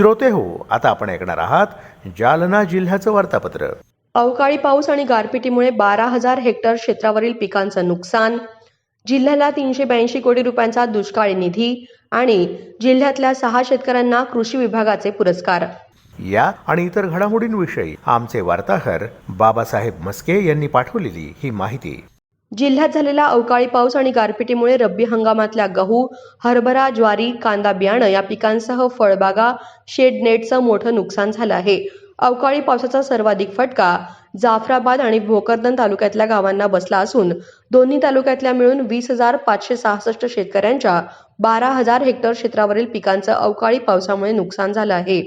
श्रोते हो आता आपण ऐकणार आहात जालना जिल्ह्याचं वार्तापत्र. अवकाळी पाऊस आणि गारपिटीमुळे बारा हजार हेक्टर क्षेत्रावरील पिकांचं नुकसान जिल्ह्याला तीनशे ब्याऐंशी कोटी रुपयांचा दुष्काळी निधी आणि जिल्ह्यातल्या सहा शेतकऱ्यांना कृषी विभागाचे पुरस्कार. या आणि इतर घडामोडींविषयी आमचे वार्ताहर बाबासाहेब मस्के यांनी पाठवलेली ही माहिती. जिल्ह्यात झालेला अवकाळी पाऊस आणि गारपिटीमुळे रब्बी हंगामातल्या गहू हरभरा ज्वारी कांदा बियाणं या पिकांसह फळबागा शेड नेटचं मोठं नुकसान झालं आहे. अवकाळी पावसाचा सर्वाधिक फटका जाफराबाद आणि भोकरदन तालुक्यातल्या गावांना बसला असून दोन्ही तालुक्यातल्या मिळून वीस हजार पाचशे सहासष्ट शेतकऱ्यांच्या बारा हजार हेक्टर क्षेत्रावरील पिकांचं अवकाळी पावसामुळे नुकसान झालं आहे.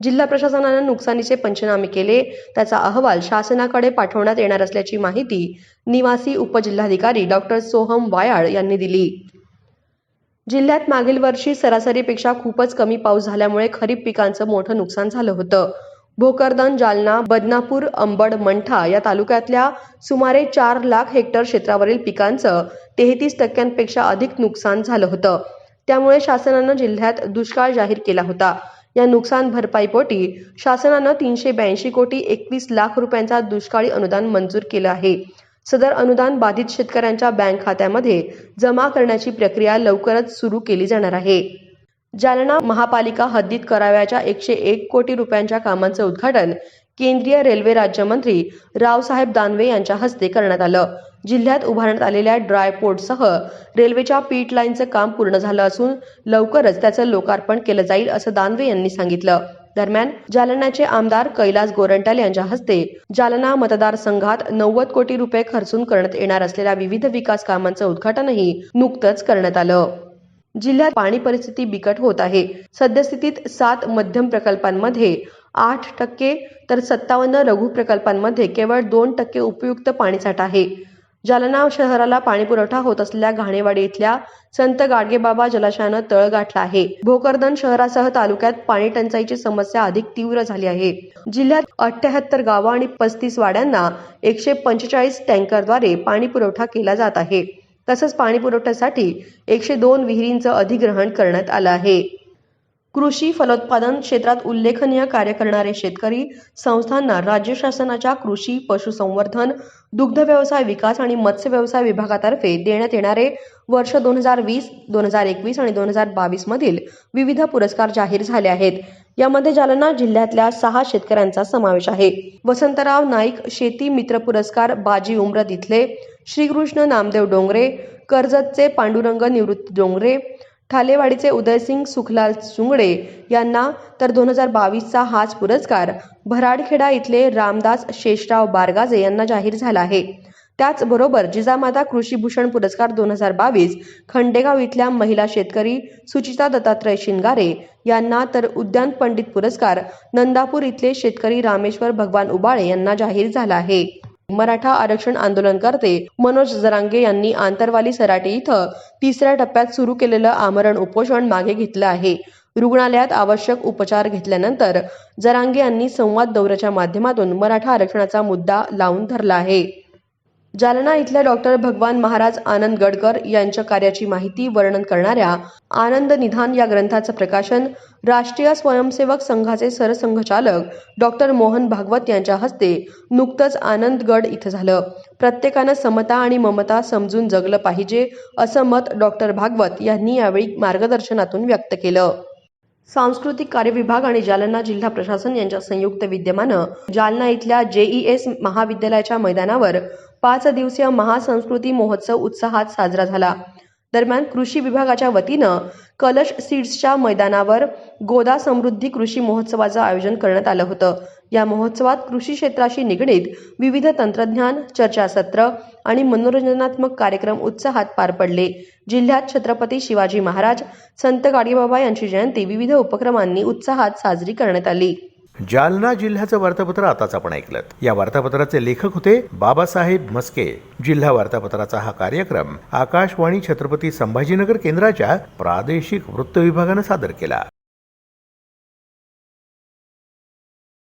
जिल्हा प्रशासनानं नुकसानीचे पंचनामे केले. त्याचा अहवाल शासनाकडे पाठवण्यात येणार असल्याची माहिती निवासी उपजिल्हाधिकारी डॉक्टर सोहम वायाळ यांनी दिली. जिल्ह्यात मागील वर्षी सरासरीपेक्षा खूपच कमी पाऊस झाल्यामुळे खरीप पिकांचं मोठं नुकसान झालं होतं. भोकरदन जालना बदनापूर अंबड मंठा या तालुक्यातल्या सुमारे चार लाख हेक्टर क्षेत्रावरील पिकांचं तेहतीस टक्क्यांपेक्षा अधिक नुकसान झालं होतं. त्यामुळे शासनानं जिल्ह्यात दुष्काळ जाहीर केला होता. या नुकसान भरपाईपोटी शासनानं तीनशे ब्याऐंशी कोटी एकवीस लाख रुपयांचा दुष्काळी अनुदान मंजूर केलं आहे. सदर अनुदान बाधित शेतकऱ्यांच्या बँक खात्यामध्ये जमा करण्याची प्रक्रिया लवकरच सुरू केली जाणार आहे. जालना महापालिका हद्दीत करावयाच्या एकशे एक कोटी रुपयांच्या कामांचं उद्घाटन केंद्रीय रेल्वे राज्यमंत्री रावसाहेब दानवे यांच्या हस्ते करण्यात आलं. जिल्ह्यात उभारण्यात आलेल्या ड्राय पोर्टसह रेल्वेच्या पीट लाईनचं काम पूर्ण झालं असून लवकरच त्याचं लोकार्पण केलं जाईल असं दानवे यांनी सांगितलं. दरम्यान जालन्याचे आमदार कैलास गोरंट्याल यांच्या हस्ते जालना मतदारसंघात नव्वद कोटी रुपये खर्चून करण्यात येणार असलेल्या विविध विकास कामांचं उद्घाटनही नुकतंच करण्यात आलं. जिल्ह्यात पाणी परिस्थिती बिकट होत आहे. सद्यस्थितीत सात मध्यम प्रकल्पांमध्ये आठ टक्के तर सत्तावन्न लघु प्रकल्पांमध्ये केवळ दोन टक्के उपयुक्त पाणीसाठा आहे. जालना शहराला पाणीपुरवठा होत असलेल्या घाणेवाडी इथल्या संत गाडगेबाबा जलाशयानं तळ गाठला आहे. भोकरदन शहरासह तालुक्यात पाणी टंचाईची समस्या अधिक तीव्र झाली आहे. जिल्ह्यात अठ्याहत्तर गावं आणि पस्तीस वाड्यांना एकशे पंचेचाळीस टँकरद्वारे पाणी पुरवठा केला जात आहे. तसंच पाणी पुरवठ्यासाठी एकशे दोन विहिरींचं अधिग्रहण करण्यात आलं आहे. कृषी फलोत्पादन क्षेत्रात उल्लेखनीय कार्य करणारे शेतकरी संस्थांना राज्य शासनाच्या कृषी पशुसंवर्धन दुग्ध व्यवसाय विकास आणि मत्स्य व्यवसाय विभागातर्फे देण्यात येणारे वर्ष दोन हजार वीस दोन हजार एकवीस आणि दोन हजार बावीस मधील विविध पुरस्कार जाहीर झाले आहेत. यामध्ये जालना जिल्ह्यातल्या सहा शेतकऱ्यांचा समावेश आहे. वसंतराव नाईक शेती मित्र पुरस्कार बाजी उमरत इथले श्रीकृष्ण नामदेव डोंगरे कर्जतचे पांडुरंग निवृत्त डोंगरे ठालेवाडीचे उदयसिंग सुखलाल चुंगडे यांना तर दोन हजार बावीसचा हाच पुरस्कार भराडखेडा इथले रामदास शेषराव बारगाजे यांना जाहीर झाला आहे. त्याचबरोबर जिजामाता कृषीभूषण पुरस्कार दोन हजार बावीस खंडेगाव इथल्या महिला शेतकरी सुचिता दत्तात्रय शिंगारे यांना तर उद्यान पंडित पुरस्कार नंदापूर इथले शेतकरी रामेश्वर भगवान उबाळे यांना जाहीर झाला आहे. मराठा आरक्षण आंदोलनकर्ते मनोज जरांगे यांनी आंतरवाली सराटी इथं तिसऱ्या टप्प्यात सुरू केलेलं आमरण उपोषण मागे घेतलं आहे. रुग्णालयात आवश्यक उपचार घेतल्यानंतर जरांगे यांनी संवाद दौऱ्याच्या माध्यमातून मराठा आरक्षणाचा मुद्दा लावून धरला आहे. जालना इथल्या डॉक्टर भगवान महाराज आनंद गडकर यांच्या कार्याची माहिती वर्णन करणाऱ्या आनंद निधान या ग्रंथाचं प्रकाशन राष्ट्रीय स्वयंसेवक संघाचे सरसंघचालक डॉक्टर मोहन भागवत यांच्या हस्ते नुकतंच आनंदगड इथं झालं. प्रत्येकानं समता आणि ममता समजून जगलं पाहिजे असं मत डॉक्टर भागवत यांनी यावेळी मार्गदर्शनातून व्यक्त केलं. सांस्कृतिक कार्य विभाग आणि जालना जिल्हा प्रशासन यांच्या संयुक्त विद्यमानं जालना इथल्या जेईएस महाविद्यालयाच्या मैदानावर पाच दिवसीय महासंस्कृती महोत्सव उत्साहात साजरा झाला. दरम्यान कृषी विभागाच्या वतीनं कलश सीड्सच्या मैदानावर गोदा समृद्धी कृषी महोत्सवाचं आयोजन करण्यात आलं होतं. या महोत्सवात कृषी क्षेत्राशी निगडीत विविध तंत्रज्ञान चर्चासत्र आणि मनोरंजनात्मक कार्यक्रम उत्साहात पार पडले. जिल्ह्यात छत्रपती शिवाजी महाराज संत गाडगेबाबा यांची जयंती विविध उपक्रमांनी उत्साहात साजरी करण्यात आली. जालना जिल्ह्याचं वार्तापत्र आताच आपण ऐकलं या वार्तापत्राचे लेखक होते बाबासाहेब मस्के जिल्हा वार्तापत्राचा हा कार्यक्रम आकाशवाणी छत्रपती संभाजीनगर केंद्राच्या प्रादेशिक वृत्त विभागानं सादर केला.